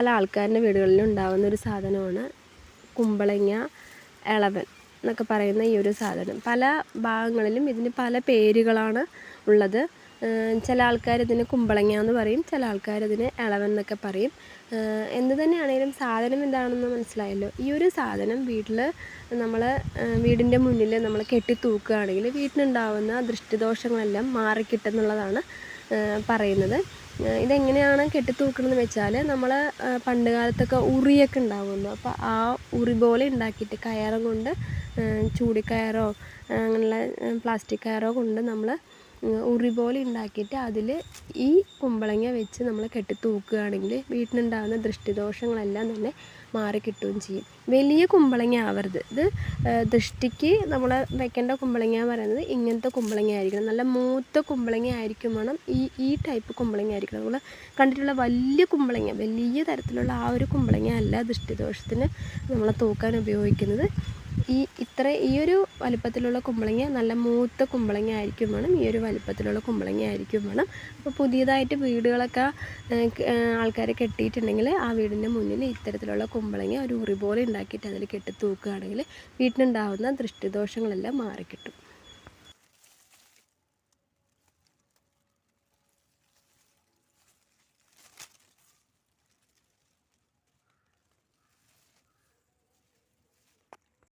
പല ആൾക്കാരുടെ വീടുകളിലും ഉണ്ടാകുന്ന ഒരു സാധനമാണ് കുമ്പളങ്ങ ഇളവൻ എന്നൊക്കെ പറയുന്ന ഈ ഒരു സാധനം. പല ഭാഗങ്ങളിലും ഇതിന് പല പേരുകളാണ് ഉള്ളത്. ചില ആൾക്കാർ ഇതിന് കുമ്പളങ്ങ എന്ന് പറയും ചില ആൾക്കാർ ഇതിന് ഇളവൻ എന്നൊക്കെ പറയും. എന്ത് തന്നെയാണെങ്കിലും സാധനം എന്താണെന്ന് മനസ്സിലായല്ലോ. ഈ ഒരു സാധനം വീട്ടിൽ നമ്മൾ വീടിന്റെ മുന്നിൽ നമ്മൾ കെട്ടി വീട്ടിലുണ്ടാവുന്ന ദൃഷ്ടിദോഷങ്ങളെല്ലാം മാറിക്കിട്ടുന്നുള്ളതാണ് പറയുന്നത്. ഇതെങ്ങനെയാണ് കെട്ടിത്തൂക്കണമെന്ന് വെച്ചാൽ നമ്മൾ പണ്ട് കാലത്തൊക്കെ ഉറിയൊക്കെ ഉണ്ടാവുമല്ലോ. അപ്പോൾ ആ ഉറി പോലെ ഉണ്ടാക്കിയിട്ട് കയറും കൊണ്ട് ചൂടിക്കയറോ അങ്ങനെയുള്ള പ്ലാസ്റ്റിക് കയറോ കൊണ്ട് നമ്മൾ ഉറി പോലെ ഉണ്ടാക്കിയിട്ട് അതിൽ ഈ കുമ്പളങ്ങ വെച്ച് നമ്മൾ കെട്ടി തൂക്കുകയാണെങ്കിൽ വീട്ടിലുണ്ടാകുന്ന ദൃഷ്ടിദോഷങ്ങളെല്ലാം തന്നെ മാറി കിട്ടുകയും ചെയ്യും. വലിയ കുമ്പളങ്ങ ആവരുത് ഇത് ദൃഷ്ടിക്ക് നമ്മൾ വെക്കേണ്ട കുമ്പളങ്ങ എന്ന് പറയുന്നത് ഇങ്ങനത്തെ കുമ്പളങ്ങ ആയിരിക്കണം നല്ല മൂത്ത കുമ്പളങ്ങ ആയിരിക്കും വേണം ഈ ഈ ടൈപ്പ് കുമ്പളങ്ങ ആയിരിക്കണം നമ്മൾ കണ്ടിട്ടുള്ള വലിയ കുമ്പളങ്ങ വലിയ തരത്തിലുള്ള ആ ഒരു കുമ്പളങ്ങ അല്ല ദൃഷ്ടിദോഷത്തിന് നമ്മൾ തൂക്കാൻ ഉപയോഗിക്കുന്നത്. ഈ ഇത്ര ഈ ഒരു വലുപ്പത്തിലുള്ള കുമ്പളങ്ങ നല്ല മൂത്ത കുമ്പളങ്ങ ആയിരിക്കും വേണം. ഈ ഒരു വലുപ്പത്തിലുള്ള കുമ്പളങ്ങ ആയിരിക്കും വേണം. അപ്പോൾ പുതിയതായിട്ട് വീടുകളൊക്കെ ആൾക്കാരെ കെട്ടിയിട്ടുണ്ടെങ്കിൽ ആ വീടിന്റെ മുന്നിൽ ഇത്തരത്തിലുള്ള കുമ്പളങ്ങ ഒരു ഉറി പോലെ ഉണ്ടാക്കിയിട്ട് അതിൽ കെട്ടി തൂക്കുകയാണെങ്കിൽ വീട്ടിലുണ്ടാകുന്ന ദൃഷ്ടിദോഷങ്ങളെല്ലാം മാറിക്കിട്ടും.